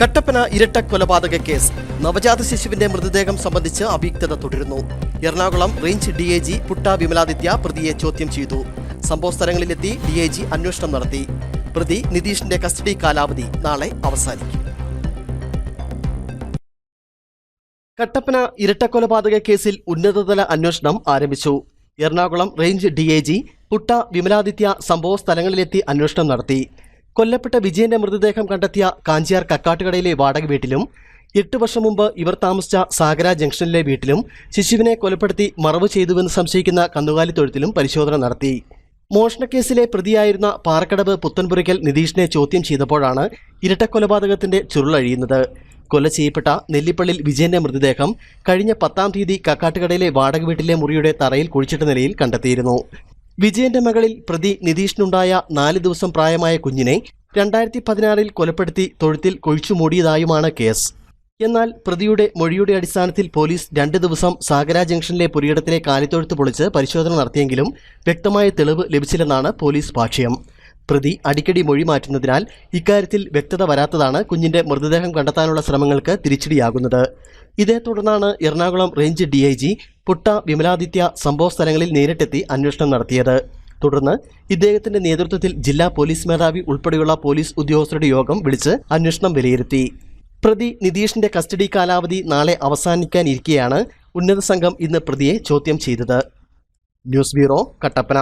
കട്ടപ്പന ഇരട്ട കൊലപാതക കേസ്. നവജാത ശിശുവിന്റെ മൃതദേഹം സംബന്ധിച്ച് അവ്യക്തത തുടരുന്നു. Ernakulam range D I G Putta Vimaladitya പ്രതിയെ ചോദ്യം ചെയ്തു. സംഭവ സ്ഥലങ്ങളിലെത്തി ഡി എ ജി അന്വേഷണം നടത്തി. പ്രതി നിതീഷിന്റെ കസ്റ്റഡി കാലാവധി നാളെ അവസാനിക്കും. കട്ടപ്പന ഇരട്ടക്കൊലപാതക കേസിൽ ഉന്നതതല അന്വേഷണം ആരംഭിച്ചു. Ernakulam range D I G Putta Vimaladitya സംഭവ സ്ഥലങ്ങളിലെത്തി അന്വേഷണം നടത്തി. കൊല്ലപ്പെട്ട വിജയന്റെ മൃതദേഹം കണ്ടെത്തിയ കാഞ്ചിയാർ കക്കാട്ടുകടയിലെ വാടക വീട്ടിലും എട്ട് വർഷം മുമ്പ് ഇവർ താമസിച്ച സാഗര ജംഗ്ഷനിലെ വീട്ടിലും ശിശുവിനെ കൊലപ്പെടുത്തി മറവ് ചെയ്തുവെന്ന് സംശയിക്കുന്ന കന്നുകാലി തൊഴുത്തിലും പരിശോധന നടത്തി. മോഷണക്കേസിലെ പ്രതിയായിരുന്ന പാറക്കടവ് പുത്തൻപുരയ്ക്കൽ നിതീഷിനെ ചോദ്യം ചെയ്തപ്പോഴാണ് ഇരട്ടക്കൊലപാതകത്തിന്റെ ചുരുളഴിയുന്നത് കൊല ചെയ്യപ്പെട്ട നെല്ലിപ്പള്ളിൽ വിജയന്റെ മൃതദേഹം കഴിഞ്ഞ പത്താം തീയതി കക്കാട്ടുകടയിലെ വാടക വീട്ടിലെ മുറിയുടെ തറയിൽ കുഴിച്ചിട്ട നിലയിൽ കണ്ടെത്തിയിരുന്നു. വിജയന്റെ മകളിൽ പ്രതി നിതീഷിനുണ്ടായ നാല് ദിവസം പ്രായമായ കുഞ്ഞിനെ രണ്ടായിരത്തി പതിനാറിൽ കൊലപ്പെടുത്തി തൊഴുത്തിൽ കൊഴിച്ചു മൂടിയതായുമാണ് കേസ്. എന്നാൽ പ്രതിയുടെ മൊഴിയുടെ അടിസ്ഥാനത്തിൽ പോലീസ് രണ്ട് ദിവസം സാഗര ജംഗ്ഷനിലെ പുരിയിടത്തിലെ കാലിത്തൊഴുത്ത് പൊളിച്ച് പരിശോധന നടത്തിയെങ്കിലും വ്യക്തമായ തെളിവ് ലഭിച്ചില്ലെന്നാണ് പോലീസ് ഭാഷ്യം പ്രതി അടിക്കടി മൊഴി മാറ്റുന്നതിനാൽ ഇക്കാര്യത്തിൽ വ്യക്തത വരാത്തതാണ് കുഞ്ഞിന്റെ മൃതദേഹം കണ്ടെത്താനുള്ള ശ്രമങ്ങൾക്ക് തിരിച്ചടിയാകുന്നത്. ഇതേ തുടർന്നാണ് എറണാകുളം റേഞ്ച് ഡി പുട്ട വിമലാദിത്യ സംഭവ സ്ഥലങ്ങളിൽ നേരിട്ടെത്തി അന്വേഷണം നടത്തിയത്. തുടർന്ന് ഇദ്ദേഹത്തിന്റെ നേതൃത്വത്തിൽ ജില്ലാ പോലീസ് മേധാവി ഉൾപ്പെടെയുള്ള പോലീസ് ഉദ്യോഗസ്ഥരുടെ യോഗം വിളിച്ച് അന്വേഷണം വിലയിരുത്തി. പ്രതി നിതീഷിന്റെ കസ്റ്റഡി കാലാവധി നാളെ അവസാനിക്കാനിരിക്കെയാണ് ഉന്നത സംഘം ഇന്ന് പ്രതിയെ ചോദ്യം ചെയ്തത്. News bureau Kattappana.